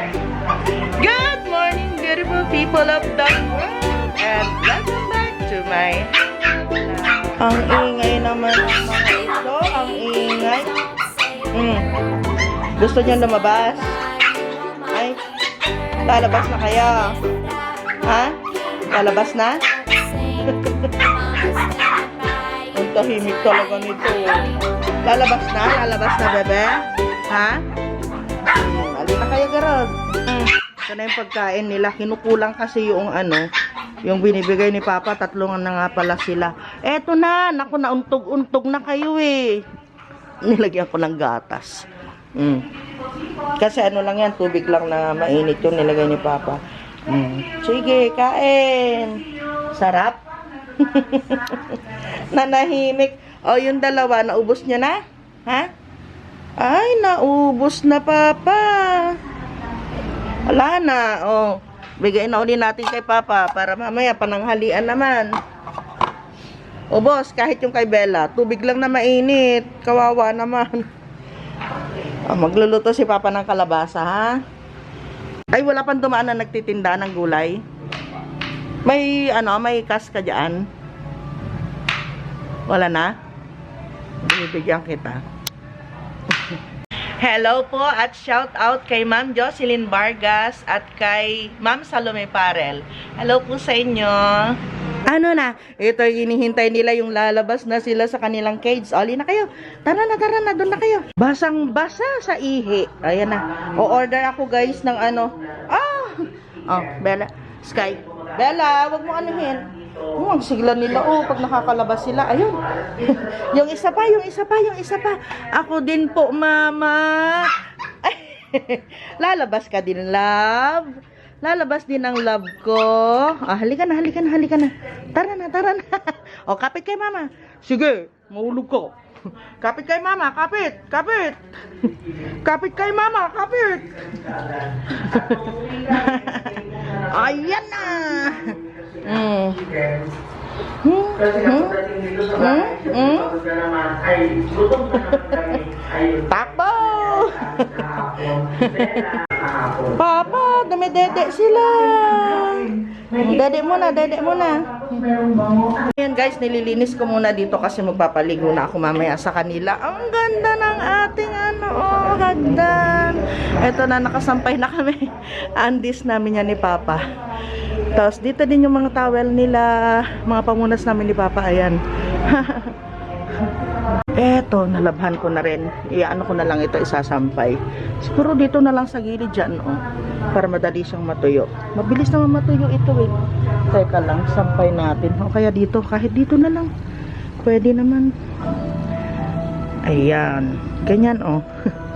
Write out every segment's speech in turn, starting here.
Good morning, beautiful people of the world! And welcome back to my Ang ingay naman ng mga ito. Ang ingay. Mm. Gusto niyo lumabas? Ay, lalabas na kaya? Ha? Lalabas na? Ang tahimik talaga nito. Lalabas na? Lalabas na, bebe? Ha? Na kayo? Hmm. Ito na yung pagkain nila. Kinukulang kasi yung ano, yung binibigay ni Papa. Tatlong na nga pala sila. Eto na, naku, nauntog-untog na kayo eh. Nilagyan ko ng gatas. Hmm. Kasi ano lang yan, tubig lang na mainit yung nilagay ni Papa. Hmm. Sige, kain. Sarap. Nanahimik. O, yung dalawa, naubos niya na? Ha? Ay, naubos na, Papa. Wala na. O, bigay na uli natin kay Papa para mamaya pananghalian naman. O, boss, kahit yung kay Bella, tubig lang na mainit. Kawawa naman. O, magluluto si Papa ng kalabasa, ha? Ay, wala pang dumaan na nagtitinda ng gulay. May, ano, may kas ka dyan? Wala na? Bibigyan kita. Hello po at shout out kay Ma'am Jocelyn Vargas at kay Ma'am Salome Parel. Hello po sa inyo. Ano na? Ito hinihintay nila yung lalabas na sila sa kanilang cage. Oli na kayo. Tara na, tara na. Doon na kayo. Basang basa sa ihi. Ayan na. O-order ako guys ng ano. Ah! Oh, Bella. Sky. Bella, wag mo anuhin. Oh, sigla nila. Oh, pag nakakalabas sila. Ayun. yung isa pa, yung isa pa, yung isa pa. Ako din po, mama. Lalabas ka din, love. Lalabas din ang love ko. Ah, halika na, halika na, halika na. Tara na, tara na. O, kapit kay mama. Sige, mahulog ko. Kapit kay mama, kapit, kapit. Kapit kay mama, kapit. Ayan na. Mm. Hmm? Hmm? Hmm? Hmm? Takbo! Papa, dumidede sila. Dede muna, dede muna. Ayan guys, nililinis ko muna dito kasi magpapaligo na ako mamaya sa kanila. Ang ganda ng ating ano, oh, hagdan. Ito na, nakasampay na kami. Andis namin yan ni Papa. Tapos dito din yung mga towel nila, mga pamunas namin ni Papa, ayan. Eto, nalabhan ko na rin. Iyaano ko na lang ito isasampay. Siguro dito na lang sa gilid dyan, oh. Para madali siyang matuyo. Mabilis naman matuyo ito, eh. Teka lang, sampay natin. O kaya dito, kahit dito na lang. Pwede naman. Ayan. Ganyan, oh.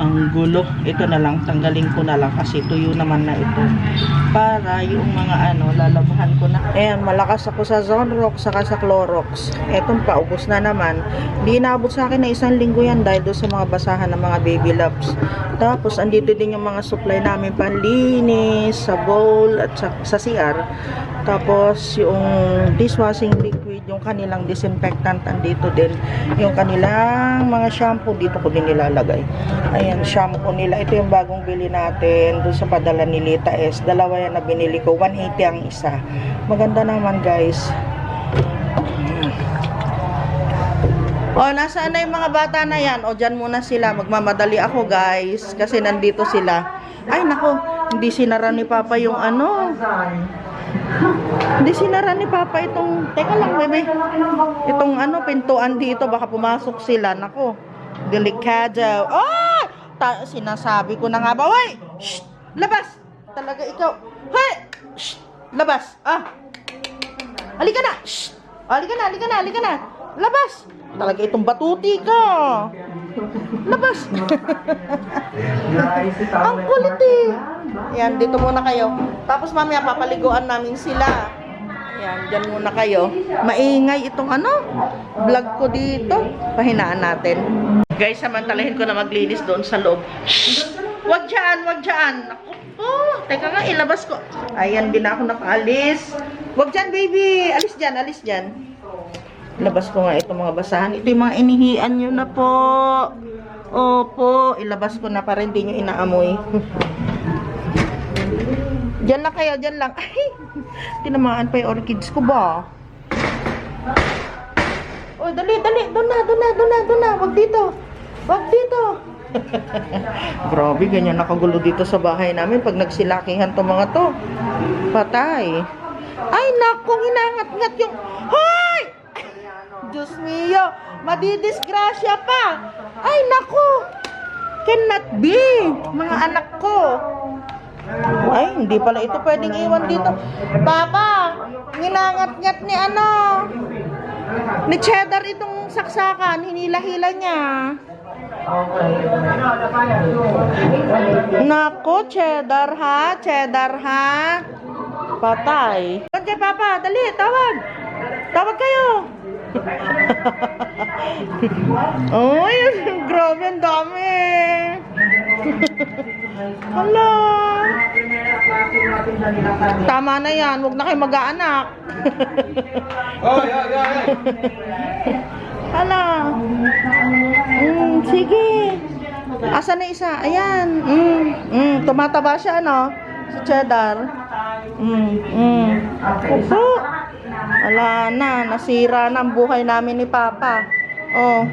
Ang gulo. Ito na lang, tanggalin ko na lang kasi tuyo naman na ito. Para yung mga ano, lalabahan ko na. Ayan, malakas ako sa Zonrox saka sa Clorox. Etong paubos na naman. Hindi inaabot sa akin na isang linggo yan dahil doon sa mga basahan ng mga baby loves. Tapos, andito din yung mga supply namin panlinis, sa bowl, at sa, sa CR. Tapos, yung dishwashing liquid, yung kanilang disinfectant, andito din. Yung kanilang mga shampoo, dito ko din nilalagay. Ayan, shampoo nila. Ito yung bagong bili natin doon sa padala ni Lita S. Dalawa yan na binili ko. 180 ang isa. Maganda naman, guys. O, nasaan na yung mga bata na yan? O, dyan muna sila. Magmamadali ako, guys. Kasi nandito sila. Ay, nako. Hindi sinara ni Papa yung ano. Hindi sinara ni Papa itong... Teka lang, bebe. Itong ano, pintuan dito. Baka pumasok sila. Nako. Delikado. Oh! Ta sinasabi ko na nga ba. Hoy! Shh! Labas! Talaga ikaw. Hoy! Shh! Labas! Ah! Halika na! Shh! Halika na, halika na, halika na! Labas! Talaga itong batuti ka! Labas! Ang kulit eh! Yan, dito muna kayo. Tapos mamaya papaliguan namin sila. Yan, dyan muna kayo. Maingay itong ano, vlog ko dito. Pahinaan natin. Guys, samantalahin ko na maglinis doon sa loob. Shh! Wag dyan, wag dyan. Ako po. Teka nga, ilabas ko. Ayan, din ako nakaalis. Wag dyan, baby. Alis dyan, alis dyan. Labas ko nga itong mga basahan. Ito yung mga inihian nyo na po. Opo, ilabas ko na para hindi nyo inaamoy. Diyan lang kayo, diyan lang. Ay, tinamaan pa yung orchids ko ba? Oh, dali, dali. Doon na, doon na, doon na, doon na. Wag dito. Wag dito. Grabe, ganyan nakagulo dito sa bahay namin pag nagsilakihan to mga to. Patay. Ay, naku, hinangat-ngat yung... Hoy! Diyos mio, madidisgrasya pa. Ay, naku. Cannot be. Mga anak ko. Ay, hindi pala ito pwedeng iwan dito. Papa, ninangat-ngat ni ano, ni Cheddar itong saksakan, hinila-hila niya. Nako, Cheddar ha? Cheddar ha? Patay. Doon kay Papa, dali, tawag. Tawag kayo. Uy, grabe ang dami. Hala. Tama na yan, huwag na kayo mag-aanak. Oh, yeah, yeah, yeah. Hala. Mm, sige. Asa na isa? Ayan. Mm, mm, tumataba siya, ano? Si Cheddar. Mm, mm. Opo. Wala na. Nasira na ang buhay namin ni Papa. Oh.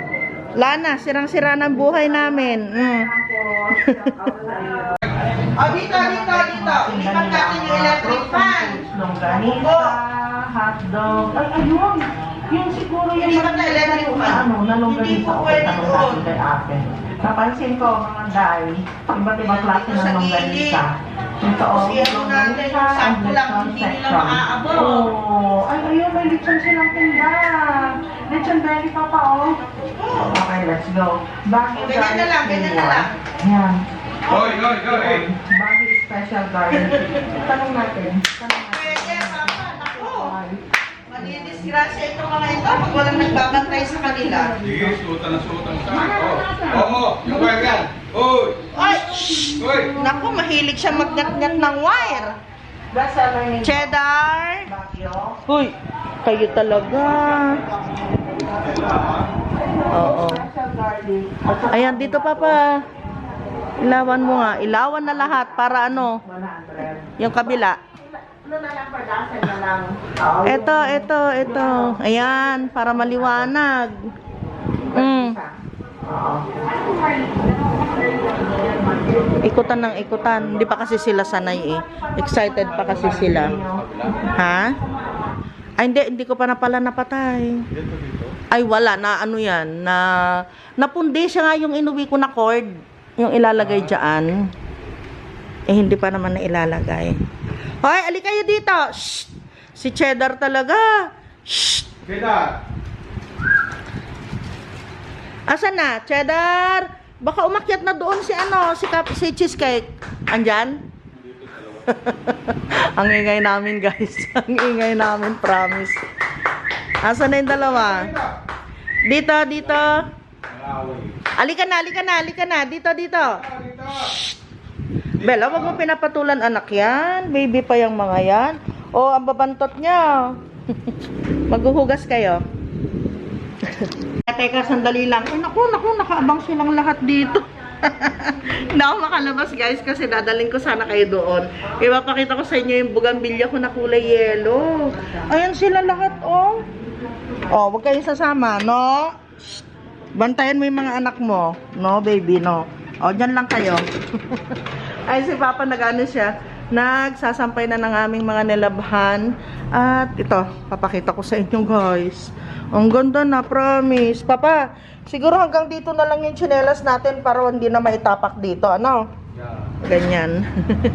Wala na. Sirang-sira ang buhay namin. Mm. oh, dito, dito, dito. Ilipat natin yung electric fan. Longganisa, hotdog. Ay, ayun. Yung siguro yung Hindi ba na electric fan? ano, na Hindi longganisa po o pwede doon. Napansin ko, mga day, iba't ibang klase ng longganisa. Ito, Kasi natin, yung sample lang, hindi nila maaabot. Oo. Ay, ayun, may lechon silang tinda. Lechon belly pa pa, oh. Okay, let's go. Baguio Ganyan na garlic lang, ganyan na flavor. lang. Yan. Oy, oy, oy. Baguio special garlic. Tanong natin. Tanong natin. Pwede, Papa. Nako. Ay. Madidisgrasya itong mga ito pag walang nagbabantay sa kanila. Sige, suotan na suotan sa Oh, oo, yung wire yan. Oy, Ay! oy. Naku, mahilig siya magnat-ngat ng wire. Cheddar! Huy, kayo talaga. Oo. Ayan, dito papa. Ilawan mo nga. Ilawan na lahat para ano, 100. yung kabila. Ano na lang, pardasan na lang. Oo, Ito, ito, ito. Ayan, para maliwanag. Mm. Oo. Ikutan ng ikutan. Hindi pa kasi sila sanay eh. Excited pa kasi sila. Ha? Ay, hindi. Hindi ko pa na pala napatay. Ay, wala. Na ano yan. Na, napundi siya nga yung inuwi ko na cord. Yung ilalagay dyan. Eh, hindi pa naman na ilalagay. Hoy, ali kayo dito. Shh! Si Cheddar talaga. Shh! Kita. Asan na? Cheddar? Baka umakyat na doon si ano, si, Kap, si Cheesecake. Andyan? Ang ingay namin, guys. Ang ingay namin, promise. Asan na yung dalawa? Dito, dito. Alika na, alika na, alika na. Dito, dito. Bella, wag mo pinapatulan anak yan. Baby pa yung mga yan. O, ang babantot niya. Maghuhugas kayo. Teka, sandali lang. Ay, naku, naku, nakaabang silang lahat dito. Hindi ako makalabas guys kasi dadaling ko sana kayo doon. Ipapakita ko sa inyo yung bugambilya ko na kulay yellow. Ayan sila lahat, oh. Oh, huwag kayong sasama, no? Bantayan mo yung mga anak mo. No, baby, no. O, dyan lang kayo. Ay, si Papa nag-ano siya. Nagsasampay na ng aming mga nilabhan. At ito, papakita ko sa inyo guys. Ang ganda na, promise. Papa, siguro hanggang dito na lang yung tsinelas natin para hindi na maitapak dito. Ano? Ganyan.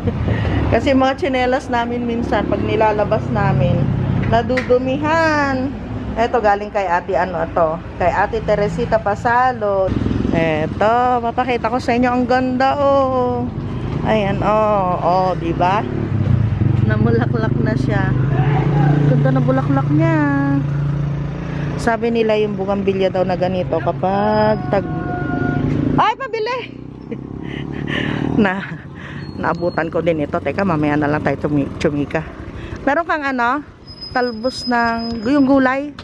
Kasi mga tsinelas namin minsan, pag nilalabas namin, nadudumihan. Eto, galing kay ate ano to. Kay ate Teresita Pasalo. Eto, mapakita ko sa inyo. Ang ganda, oh. Ayan, oh. Oh, di ba? Namulaklak na siya. Ganda na bulaklak niya. Sabi nila yung bugambilya daw na ganito kapag tag... Ay, pabili! na, naabutan ko din ito. Teka, mamaya na lang tayo tumi- tsumika. Meron kang ano? Talbos ng... Yung gulay?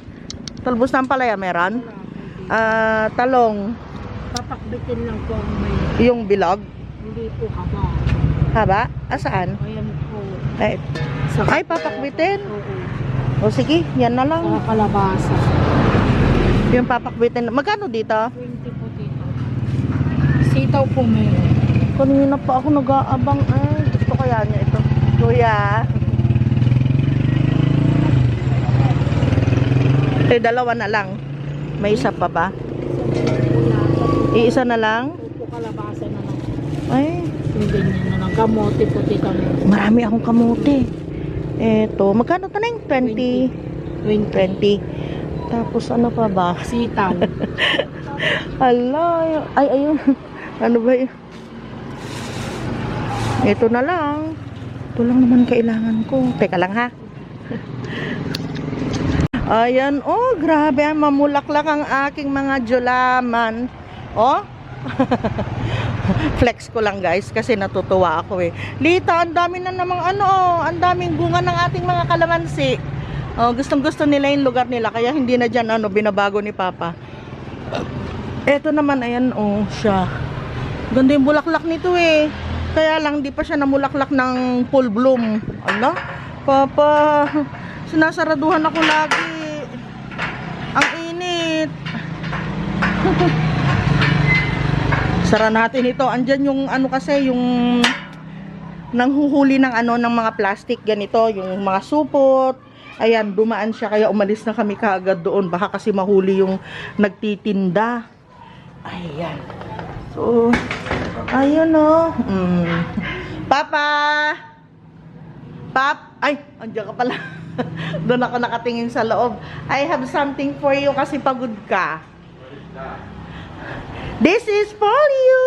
Talbos ng palaya meron? Ah, talong. Papakbitin lang ang may Yung bilog? Hindi po haba. Haba? Asaan? Ayan po. Ay, Sa, ay papakbitin. Oo. O sige, yan na Sa lang. kalabasa. Yung papakbitin. Magkano dito? 20 po dito. Sitaw po meron. Kanina pa ako nag-aabang. Ay, gusto kaya niya ito. Kuya. Eh, dalawa na lang. May isa pa ba? Iisa na lang? Ito po kalabasa na lang. Ay, Yung ganyan na lang. Kamote po tita mo. marami akong kamote. Eto, magkano to na 20? 20. 20. Tapos ano pa ba? Sitaw. Ala, ay ayun. Ano ba yun? Ito na lang. Ito lang naman kailangan ko. Teka lang ha. Ayan, oh, grabe. ah, Mamulaklak ang aking mga julaman. Oh. Flex ko lang guys kasi natutuwa ako eh. Lita, ang dami na namang ano, oh, ang daming bunga ng ating mga kalamansi. Oh, gustong gusto nila yung lugar nila kaya hindi na dyan ano, binabago ni Papa. Eto naman, ayan, oh, siya. Ganda yung bulaklak nito eh. Kaya lang, di pa siya namulaklak ng full bloom. Ala, papa, sinasaraduhan ako lagi. Ang init. Sara natin ito. Andyan yung ano kasi, yung nanghuhuli ng ano, ng mga plastic ganito, yung mga supot. Ayan, dumaan siya kaya umalis na kami kaagad doon. Baka kasi mahuli yung nagtitinda. Ayan. So, ayun o. Mm. Papa! Pap! Ay, andiyan ka pala. Doon ako nakatingin sa loob. I have something for you kasi pagod ka. This is for you!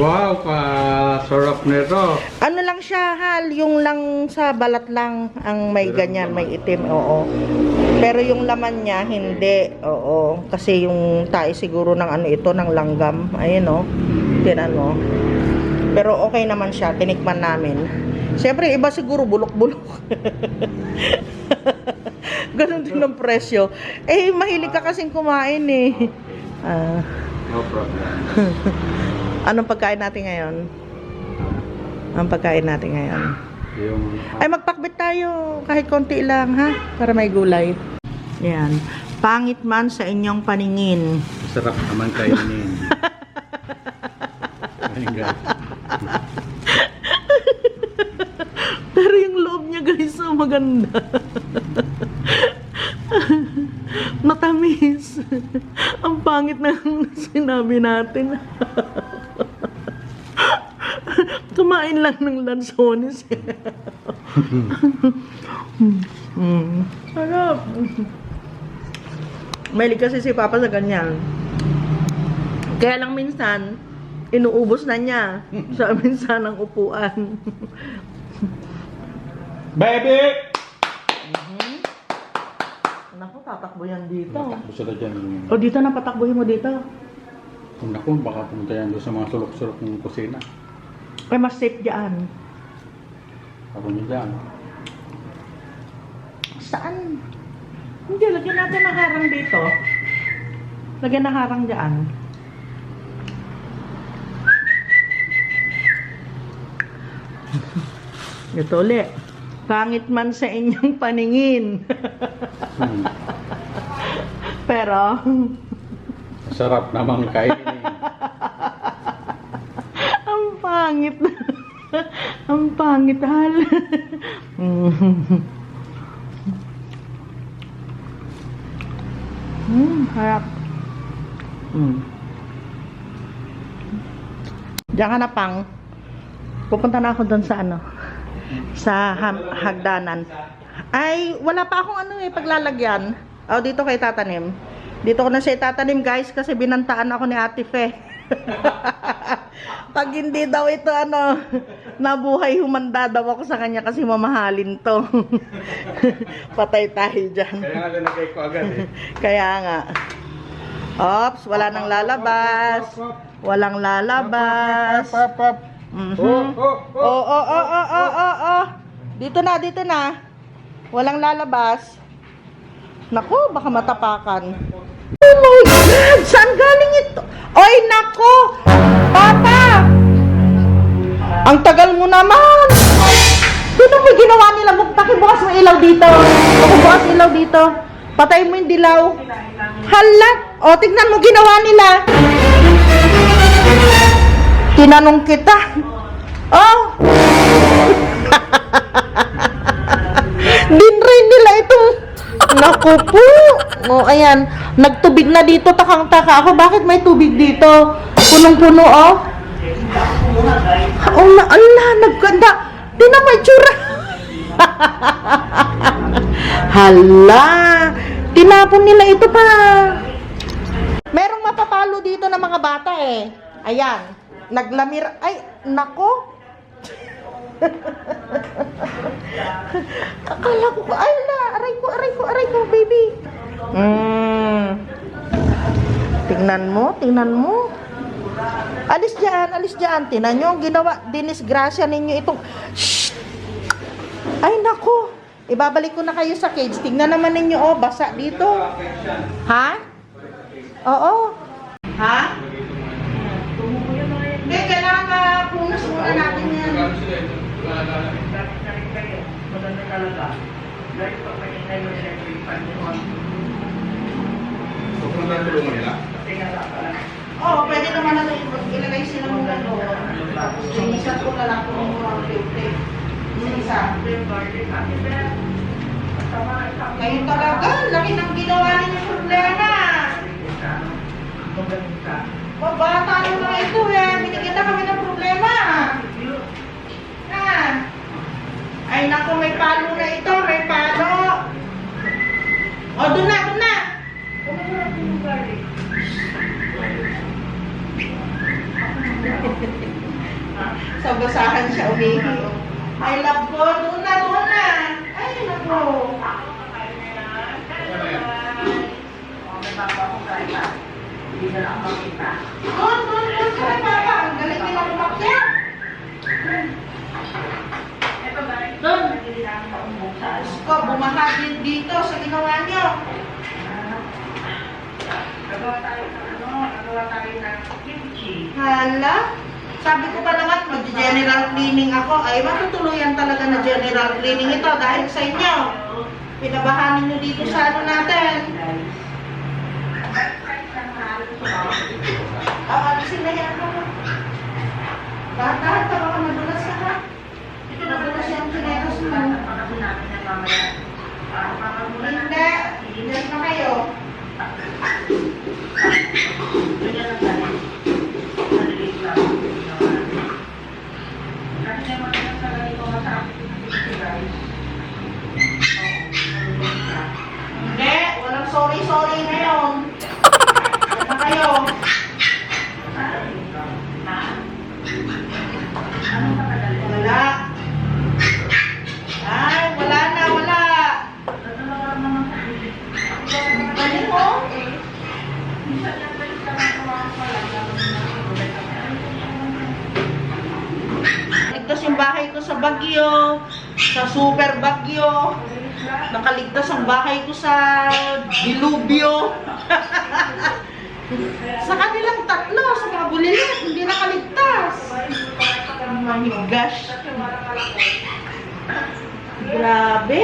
Wow, ka-sarap nito. ano lang siya, Hal? Yung lang sa balat lang ang may ganyan, may itim, oo. Pero yung laman niya, hindi. Oo. Kasi yung tayo siguro ng ano ito, ng langgam. Ayun, oh. Tinan mo. Pero okay naman siya. Tinikman namin. Siyempre, iba siguro bulok-bulok. Ganon din ang presyo. Eh, mahilig ka kasing kumain eh. Ah, No problem. anong pagkain natin ngayon? Ang pagkain natin ngayon. Ay, magpakbit tayo. Kahit konti lang, ha? Para may gulay. Yan. Pangit man sa inyong paningin. sarap naman kainin. Ayun, guys. Pero yung loob niya, guys, so maganda. Matamis. Ang pangit na sinabi natin. Kumain lang ng lansones. mm. Sarap. Mahilig kasi si Papa sa ganyan. Kaya lang minsan, inuubos na niya sa minsan ng upuan. Baby! Naku, tatakbo yan dito. Natakbo sila dyan. O dito na, patakbuhin mo dito. Kung naku, baka pumunta yan doon sa mga sulok-sulok ng kusina. Kaya mas safe dyan. Ako nyo dyan. Saan? Hindi, lagyan natin ng harang dito. Lagyan ng harang dyan. Ito ulit. Pangit man sa inyong paningin. Hmm. Pero, Sarap naman kainin. ang pangit. ang pangit, hal. Hmm, harap. Hmm. Diyan ka na, Pang. Pupunta na ako doon sa ano, sa hagdanan. Ay, wala pa akong ano eh, paglalagyan. O, dito kay tatanim. Dito ko na siya itatanim, guys, kasi binantaan ako ni Ate Fe. Pag hindi daw ito ano, nabuhay humanda daw ako sa kanya kasi mamahalin to. Patay tayo dyan. Kaya nga nilagay ko agad eh. Kaya nga. Ops, wala nang lalabas. Walang lalabas. Pap, Oh, oh, oh. Oh, oh, oh, oh, oh, oh. Dito na, dito na. Walang lalabas. Naku, baka matapakan. Oh my God! Saan galing ito? Oy, nako! Papa! Ang tagal mo naman! Sino mo ginawa nila? Buk- Pakibukas mo ilaw dito. Pakibukas ilaw dito. Patay mo yung dilaw. Hala! O, tignan mo ginawa nila. Tinanong kita. Oh! Dinrain nila itong... Naku po! O, ayan. Nagtubig na dito. Takang-taka ako. Bakit may tubig dito? Punong-puno, oh. Oh, na, ala, nagganda. Di na may tsura. Hala, tinapon nila ito pa. Merong mapapalo dito ng mga bata eh. Ayan, naglamir. Ay, nako. Akala ko, ay na, aray ko, aray ko, aray ko, baby. Mm. Tingnan mo, tingnan mo. Alis dyan, alis dyan. Tinan nyo, ginawa, dinisgrasya ninyo itong... Shh! Ay, nako. Ibabalik ko na kayo sa cage. Tingnan naman ninyo, oh, basa dito. Ha? Oo. Ha? Natin yan. Pupunta ang tulungan nila. Oo, pwede naman na ilagay sila ng gano'n. Tapos, linisan ko na lang kung mga plate. Isa-isa. Ngayon talaga, laki ng ginawa ninyo problema. Mabata yung mga ito eh. Binigyan na kami ng problema. Ha? Ay naku, may palo na ito. May palo. O, doon na, doon na. Sa basahan siya umihi. I love ko. Doon na, doon na. Ay, naku. Doon, doon, doon sa kay Papa. Ang galing nila umakyat. Doon. Diyos ko, bumaha din dito sa ginawa niyo. Hala? Sabi ko pa naman, mag-general cleaning ako. Ay, matutuluyan talaga na general cleaning ito dahil sa inyo. Pinabahanin nyo dito sa ano natin. Ah, alisin na yan ako. Dahan-dahan ka baka madulas ka ha. Madulas yung chineros mo. Hindi. Hindi gosh. Grabe.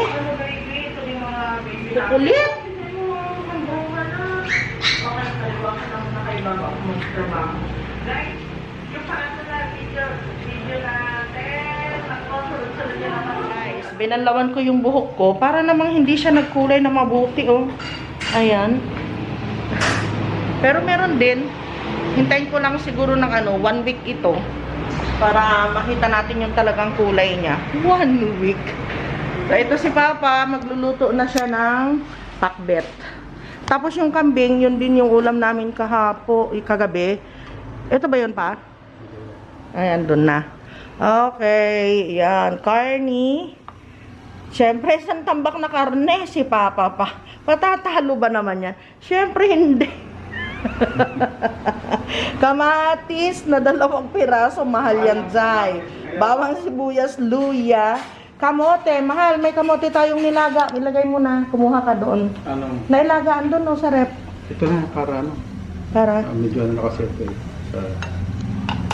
Kukulit. Binanlawan ko yung buhok ko para namang hindi siya nagkulay na mabuti, oh. Ayan. Pero meron din, hintayin ko lang siguro ng ano, one week ito para makita natin yung talagang kulay niya. One week. So, ito si Papa, magluluto na siya ng pakbet. Tapos yung kambing, yun din yung ulam namin kahapo, eh, kagabi. Ito ba yun pa? Ayan, doon na. Okay, yan. Carne. Siyempre, isang tambak na karne si Papa pa. Patatalo ba naman yan? Siyempre, hindi. Kamatis na dalawang piraso, mahal yan, Zay. Bawang sibuyas, luya. Kamote, mahal. May kamote tayong nilaga. Ilagay mo na. Kumuha ka doon. Ano? Nailagaan doon, no, sa rep. Ito na, para ano? Para, Ah, medyo ano na kasi ito eh. Sa,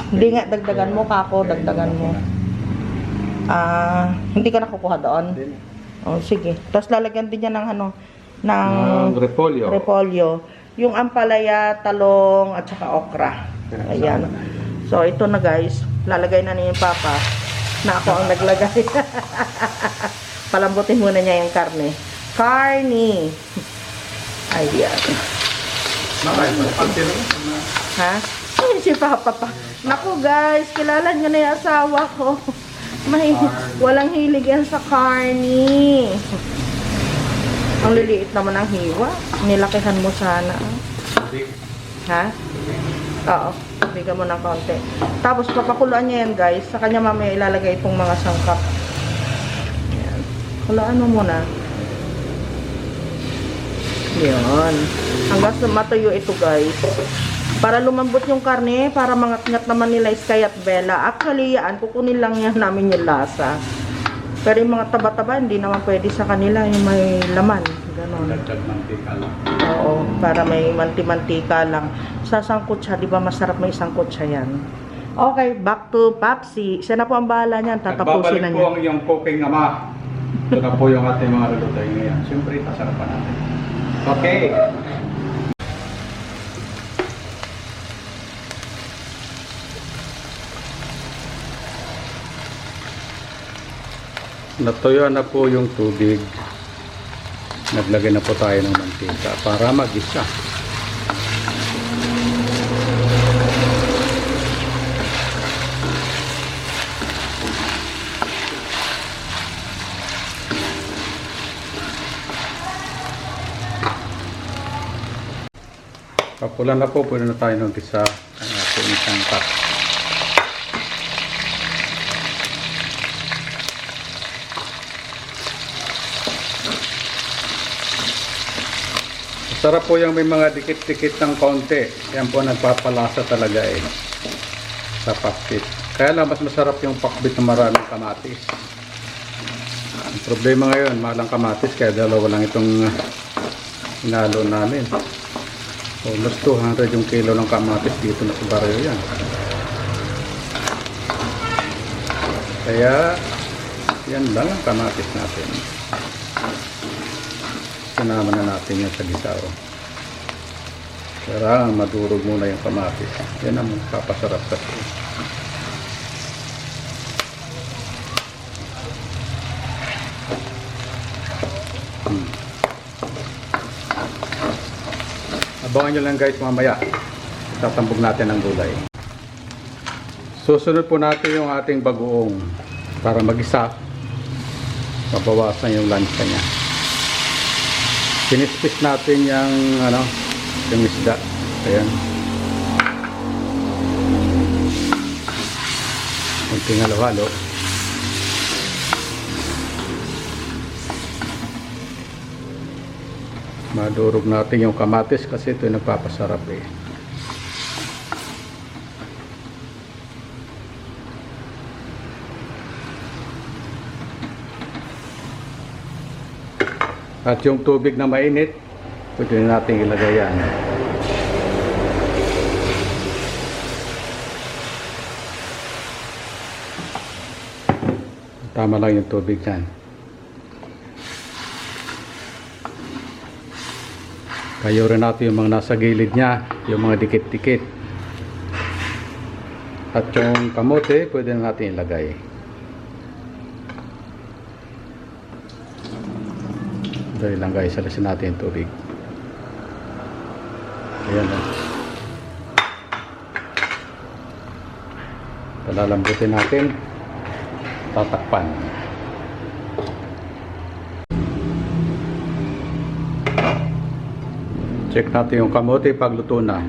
hindi nga, dagdagan mo kako, dagdagan mo. Ah, hindi ka nakukuha doon? Din. Oh, sige. Tapos lalagyan din niya ng ano, ng Ang repolyo. repolyo. Yung ampalaya, talong, at saka okra. Ayan. So, ito na guys. Lalagay na ni yung papa na ako ang naglagay. Palambutin muna niya yung karne. Karne! Ayan. Ha? Ay, si Papa pa. Naku guys, kilala niyo na yung asawa ko. May, walang hilig yan sa karni. Ang liliit naman ang hiwa. Nilakihan mo sana. Ha? Oo. Bigyan mo ng konti. Tapos papakuluan niya yan guys. Sa kanya mamaya ilalagay itong mga sangkap. Yan. Kuluan mo muna. Yan. Hanggang sa matuyo ito guys. Para lumambot yung karne, para mangat-ngat naman nila Sky at Bella. Actually, yan, kukunin lang yan namin yung lasa. Pero yung mga taba-taba, hindi naman pwede sa kanila yung may laman. Ganon. Dagdag mantika lang. Oo, para may manti-mantika lang. Sa sangkot siya, di ba masarap may sangkot siya yan. Okay, back to Papsi. Siya na po ang bahala niyan, tatapusin na Nagbabalik po niya. ang iyong cooking ama. Ito na po yung ating mga lulutoy ngayon. Siyempre, tasarapan natin. Okay. Natuyo na po yung tubig. Naglagay na po tayo ng mantika para mag-isa. Papulan na po, pwede na tayo ng tisa ang ating isang Sarap po yung may mga dikit-dikit ng konti. Yan po nagpapalasa talaga eh. Sa pakbit. Kaya lang mas masarap yung pakbit na maraming kamatis. Ang problema ngayon, malang kamatis kaya dalawa lang itong uh, inalo namin. Almost 200 yung kilo ng kamatis dito na sa baryo yan. Kaya, yan lang ang kamatis natin. Sinama na natin yan sa gitao. Kailangan madurog muna yung kamatis. Yan ang papasarap kasi. Hmm. Abangan nyo lang guys mamaya. Tatambog natin ang gulay. Susunod po natin yung ating bagoong para mag-isa. Mabawasan yung lansa niya. Pinispis natin yung ano, yung isda. Ayan. Kunting halo-halo. Madurog natin yung kamatis kasi ito yung nagpapasarap eh. At yung tubig na mainit, pwede na natin ilagay yan. Tama lang yung tubig yan. Kayo natin yung mga nasa gilid niya, yung mga dikit-dikit. At yung kamote, pwede na natin ilagay. Dali lang guys, alisin natin yung tubig. Ayan na. Palalambutin natin. Tatakpan. Check natin yung kamote pag luto na.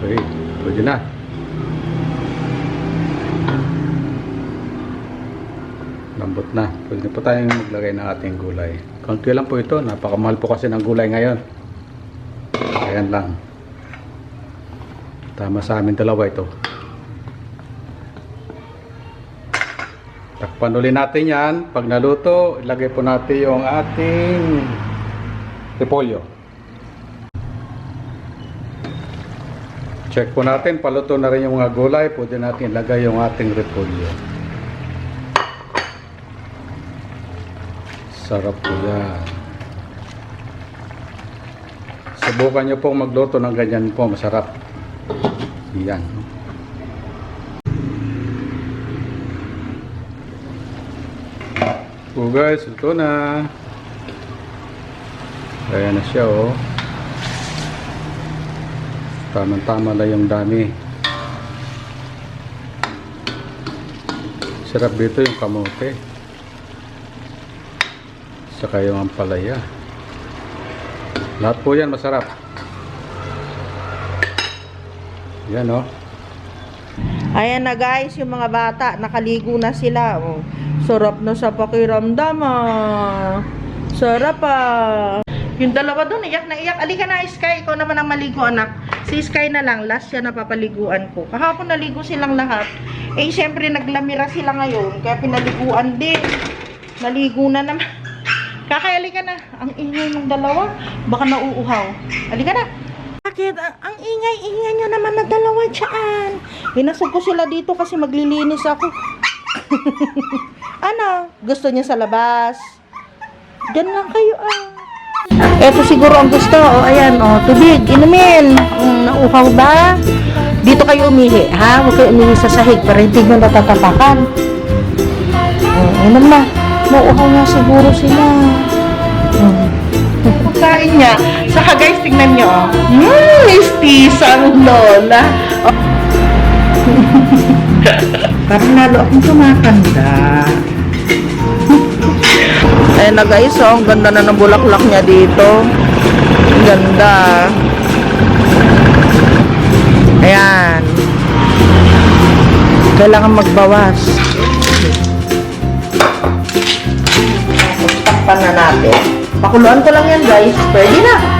Okay, pwede na. Lambot na. Pwede po tayong maglagay ng ating gulay. Konti lang po ito. Napakamahal po kasi ng gulay ngayon. Ayan lang. Tama sa amin dalawa ito. Takpan ulit natin yan. Pag naluto, ilagay po natin yung ating repolyo. Check po natin, paluto na rin yung mga gulay. Pwede natin ilagay yung ating repolyo. Sarap po yan. Subukan nyo pong magluto ng ganyan po, masarap. Yan. Po guys, ito na. Ayan na siya oh. Tamang-tama lang yung dami. Sarap dito yung kamote. Saka yung ampalaya. Lahat po yan masarap. Yan oh. Ayan na guys, yung mga bata, nakaligo na sila. Oh. Sarap na sa pakiramdam ah. Sarap ah. Yung dalawa doon, iyak na iyak. Alika na, Sky. Ikaw naman ang maligo, anak. Si Sky na lang. Last siya na papaliguan ko. Kahapon naligo silang lahat. Eh, syempre, naglamira sila ngayon. Kaya pinaliguan din. Naligo na naman. Kakay, alika na. Ang ingay ng dalawa. Baka nauuhaw. Alika na. Bakit? Ang, ingay-ingay nyo naman na dalawa dyan. Hinasog ko sila dito kasi maglilinis ako. ano? Gusto niya sa labas? Diyan lang kayo ah. Eto siguro ang gusto. O, ayan, o, tubig, inumin. Mm, nauhaw ba? Dito kayo umihi, ha? Huwag kayo umihi sa sahig para hindi mo natatapakan. O, inom na. Nauuhaw nga siguro sila. Mm. Pagkain niya. Saka guys, tingnan niyo, oh. Mmm, mistis ang lola. Oh. Parang lalo akong kumakanda. Ayan na guys, oh, ang ganda na ng bulaklak niya dito. Ang ganda. Ayan. Kailangan magbawas. Takpan na natin. Pakuluan ko lang yan guys. Pwede na.